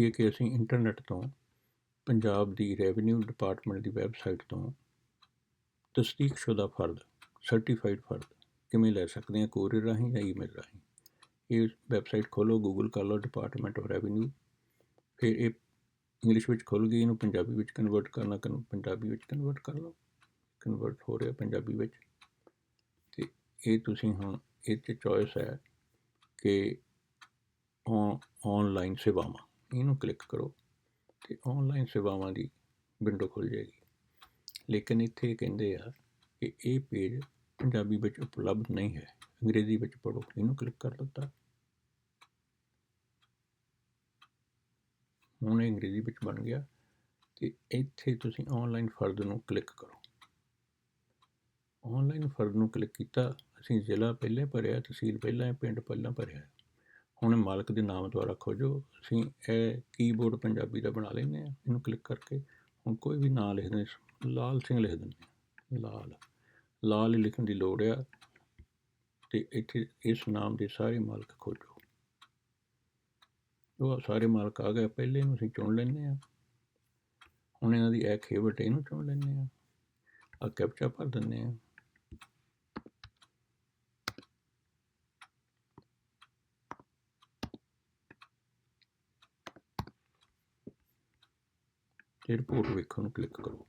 ਇਹ ਕਿ ਅਸੀਂ ਇੰਟਰਨੈਟ ਤੋਂ ਪੰਜਾਬ ਦੀ ਰੈਵਨਿਊ ਡਿਪਾਰਟਮੈਂਟ ਦੀ ਵੈਬਸਾਈਟ ਤੋਂ ਤਸਦੀਕਸ਼ੁਦਾ ਫਰਦ ਸਰਟੀਫਾਈਡ ਫਰਦ ਕਿਵੇਂ ਲੈ ਸਕਦੇ ਹਾਂ ਕੋਰੀਅਰ ਰਾਹੀਂ ਜਾਂ ਈਮੇਲ ਰਾਹੀਂ? ਇਹ ਵੈਬਸਾਈਟ ਖੋਲੋ ਗੂਗਲ ਕਰ ਲਓ ਡਿਪਾਰਟਮੈਂਟ ਆਫ ਰੈਵਨਿਊ ਫਿਰ ਇਹ ਇੰਗਲਿਸ਼ ਵਿੱਚ ਖੁੱਲ ਗਈ, ਇਹਨੂੰ ਪੰਜਾਬੀ ਵਿੱਚ ਕਨਵਰਟ ਕਰਨਾ ਕਨ ਪੰਜਾਬੀ ਵਿੱਚ ਕਨਵਰਟ ਕਰ ਲਓ ਕਨਵਰਟ ਹੋ ਰਿਹਾ ਪੰਜਾਬੀ ਵਿੱਚ। ਤੇ ਇਹ ਤੁਸੀਂ ਹੁਣ, ਇਹ 'ਚ ਚੋਇਸ ਹੈ ਕਿ ਆਨਲਾਈਨ ਸੇਵਾਵਾਂ। ਇਹਨੂੰ ਕਲਿੱਕ ਕਰੋ ਤੇ ਆਨਲਾਈਨ ਸੇਵਾਵਾਂ ਦੀ ਵਿੰਡੋ ਖੁੱਲ ਜਾਏਗੀ। ਲੇਕਿਨ ਇੱਥੇ ਕਹਿੰਦੇ ਆ ਕਿ ਇਹ ਪੇਜ ਪੰਜਾਬੀ ਵਿੱਚ ਉਪਲਬਧ ਨਹੀਂ ਹੈ। ਅੰਗਰੇਜ਼ੀ ਵਿੱਚ ਪੜੋ ਇਹਨੂੰ ਕਲਿੱਕ ਕਰ ਦਿੱਤਾ ਹੁਣ ਇਹ ਅੰਗਰੇਜ਼ੀ ਵਿੱਚ ਬਣ ਗਿਆ ਤੇ ਇੱਥੇ ਤੁਸੀਂ ਆਨਲਾਈਨ ਫਰਦ ਨੂੰ ਕਲਿੱਕ ਕਰੋ। ਆਨਲਾਈਨ ਫਰਦ ਨੂੰ ਕਲਿੱਕ ਕੀਤਾ, ਅਸੀਂ ਜ਼ਿਲ੍ਹਾ ਪਹਿਲੇ ਭਰਿਆ, ਤਹਿਸੀਲ ਪਹਿਲਾਂ, ਪਿੰਡ ਪਹਿਲਾਂ ਭਰਿਆ। ਹੁਣ ਮਾਲਕ ਦੇ ਨਾਮ ਦੁਆਰਾ ਖੋਜੋ। ਅਸੀਂ ਇਹ ਕੀਬੋਰਡ ਪੰਜਾਬੀ ਦਾ ਬਣਾ ਲੈਂਦੇ ਆ ਇਹਨੂੰ ਕਲਿੱਕ ਕਰਕੇ ਹੁਣ ਕੋਈ ਵੀ ਨਾਮ ਲਿਖ ਦਿੰਦੇ ਲਾਲ ਸਿੰਘ ਲਿਖ ਦਿੰਦੇ ਲਾਲ। ਲਾਲ ਹੀ ਲਿਖਣ ਦੀ ਲੋੜ ਆ। ਤੇ ਇੱਥੇ ਇਸ ਨਾਮ ਦੇ ਸਾਰੇ ਮਾਲਕ ਖੋਜੋ। ਉਹ ਸਾਰੇ ਮਾਲਕ ਆ ਗਏ। ਪਹਿਲੇ ਨੂੰ ਅਸੀਂ ਚੁਣ ਲੈਂਦੇ ਆ ਹੁਣ ਇਹਨਾਂ ਦੀ ਇਹ ਖੇਵਟ ਇਹਨੂੰ ਚੁਣ ਲੈਂਦੇ ਆ ਆ ਕੈਪਚਾ ਭਰ ਦਿੰਦੇ ਆ ਤੇ ਰਿਪੋਰਟ ਵੇਖੋ ਨੂੰ ਕਲਿੱਕ ਕਰੋ।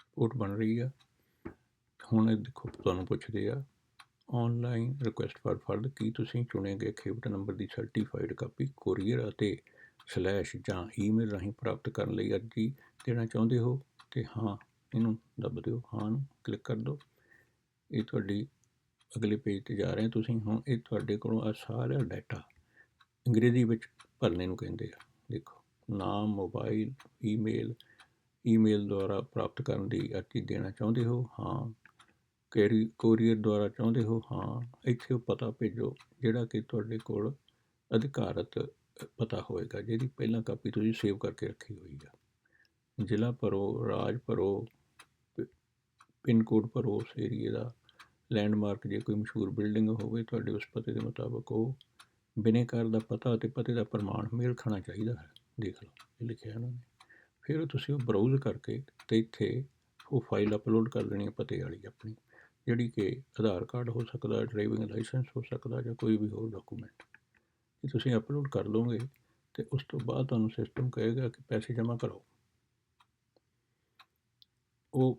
ਰਿਪੋਰਟ ਬਣ ਰਹੀ ਆ। ਹੁਣ ਇਹ ਦੇਖੋ, ਤੁਹਾਨੂੰ ਪੁੱਛਦੇ ਆ ਆਨਲਾਈਨ ਰਿਕੁਐਸਟ ਫਾਰ ਫਰਦ ਕੀ ਤੁਸੀਂ ਚੁਣੇ ਗਏ ਖੇਵਟ ਨੰਬਰ ਦੀ ਸਰਟੀਫਾਈਡ ਕਾਪੀ ਕੋਰੀਅਰ ਅਤੇ ਸਲੈਸ਼ ਜਾਂ ਈਮੇਲ ਰਾਹੀਂ ਪ੍ਰਾਪਤ ਕਰਨ ਲਈ ਅਰਜ਼ੀ ਦੇਣਾ ਚਾਹੁੰਦੇ ਹੋ? ਤੇ ਹਾਂ, ਇਹਨੂੰ ਦੱਬ ਦਿਓ, ਹਾਂ ਨੂੰ ਕਲਿੱਕ ਕਰ ਦਿਓ। ਇਹ ਤੁਹਾਡੀ ਅਗਲੇ ਪੇਜ ਤੇ ਜਾ ਰਹੇ ਤੁਸੀਂ, ਹੁਣ ਇਹ ਤੁਹਾਡੇ ਕੋਲੋਂ ਆ ਸਾਰਾ ਡਾਟਾ ਅੰਗਰੇਜ਼ੀ ਵਿੱਚ ਭਰਨੇ ਨੂੰ ਕਹਿੰਦੇ ਆ। ਦੇਖੋ, ਨਾਮ, ਮੋਬਾਈਲ, ਈਮੇਲ ਈਮੇਲ ਦੁਆਰਾ ਪ੍ਰਾਪਤ ਕਰਨ ਦੀ ਅਰਜ਼ੀ ਦੇਣਾ ਚਾਹੁੰਦੇ ਹੋ? ਹਾਂ। ਕੈਰੀ, ਕੋਰੀਅਰ ਦੁਆਰਾ ਚਾਹੁੰਦੇ ਹੋ? ਹਾਂ। ਇੱਥੇ ਉਹ ਪਤਾ ਭੇਜੋ, ਜਿਹੜਾ ਕਿ ਤੁਹਾਡੇ ਕੋਲ ਅਧਿਕਾਰਤ ਪਤਾ ਹੋਏਗਾ, ਜਿਹਦੀ ਪਹਿਲਾਂ ਕਾਪੀ ਤੁਸੀਂ ਸੇਵ ਕਰਕੇ ਰੱਖੀ ਹੋਈ ਆ। ਜ਼ਿਲ੍ਹਾ ਭਰੋ, ਰਾਜ ਭਰੋ ਪਿੰਨ ਕੋਡ ਭਰੋ, ਉਸ ਏਰੀਏ ਦਾ ਲੈਂਡਮਾਰਕ ਜੇ ਕੋਈ ਮਸ਼ਹੂਰ ਬਿਲਡਿੰਗ ਹੋਵੇ, ਤੁਹਾਡੇ ਉਸ ਪਤੇ ਦੇ ਮੁਤਾਬਕ ਉਹ ਬਿਨੇਕਾਰ ਦਾ ਪਤਾ ਅਤੇ ਪਤੇ ਦਾ ਪ੍ਰਮਾਣ ਮੇਲ ਖਾਣਾ ਚਾਹੀਦਾ ਹੈ। ਦੇਖ ਲਓ, ਇਹ ਲਿਖਿਆ ਇਹਨਾਂ ਨੇ। ਫਿਰ ਤੁਸੀਂ ਉਹ ਬਰਾਊਜ਼ ਕਰਕੇ ਤੇ ਇੱਥੇ ਉਹ ਫਾਈਲ ਅਪਲੋਡ ਕਰ ਦੇਣੀ ਹੈ ਪਤੇ ਵਾਲੀ ਆਪਣੀ, ਜਿਹੜੀ ਕਿ ਆਧਾਰ ਕਾਰਡ ਹੋ ਸਕਦਾ ਡਰਾਈਵਿੰਗ ਲਾਇਸੈਂਸ ਹੋ ਸਕਦਾ ਜਾਂ ਕੋਈ ਵੀ ਹੋਰ ਡਾਕੂਮੈਂਟ ਇਹ ਤੁਸੀਂ ਅਪਲੋਡ ਕਰ ਲਓਗੇ ਤੇ ਉਸ ਤੋਂ ਬਾਅਦ ਤੁਹਾਨੂੰ ਸਿਸਟਮ ਕਹੇਗਾ ਕਿ ਪੈਸੇ ਜਮ੍ਹਾਂ ਕਰੋ ਉਹ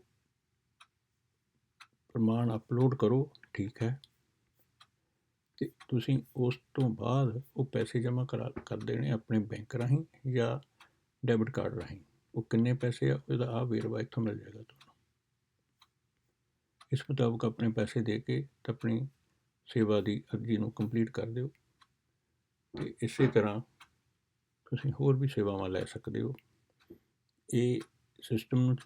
ਪ੍ਰਮਾਣ ਅਪਲੋਡ ਕਰੋ, ਠੀਕ ਹੈ। ਤੇ ਤੁਸੀਂ ਉਸ ਤੋਂ ਬਾਅਦ ਉਹ ਪੈਸੇ ਜਮ੍ਹਾਂ ਕਰਾ, ਕਰ ਦੇਣੇ ਆਪਣੇ ਬੈਂਕ ਰਾਹੀਂ ਜਾਂ ਡੈਬਿਟ ਕਾਰਡ ਰਾਹੀਂ। ਉਹ ਕਿੰਨੇ ਪੈਸੇ ਆ, ਉਹਦਾ ਆ ਵੇਰਵਾ ਇੱਥੋਂ ਮਿਲ ਜਾਏਗਾ ਤੁਹਾਨੂੰ। ਇਸ ਮੁਤਾਬਕ ਆਪਣੇ ਪੈਸੇ ਦੇ ਕੇ ਤੇ ਆਪਣੀ ਸੇਵਾ ਦੀ ਅਰਜ਼ੀ ਨੂੰ ਕੰਪਲੀਟ ਕਰ ਦਿਓ। ਤੇ ਇਸੇ ਤਰ੍ਹਾਂ ਤੁਸੀਂ ਹੋਰ ਵੀ ਸੇਵਾਵਾਂ ਲੈ ਸਕਦੇ ਹੋ। ਇਹ ਸਿਸਟਮ ਨੂੰ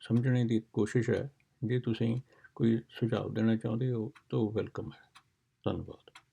ਸਮਝਣੇ ਦੀ ਕੋਸ਼ਿਸ਼ ਹੈ। ਜੇ ਤੁਸੀਂ ਕੋਈ ਸੁਝਾਅ ਦੇਣਾ ਚਾਹੁੰਦੇ ਹੋ ਤਾਂ ਵੈਲਕਮ ਹੈ। ਧੰਨਵਾਦ।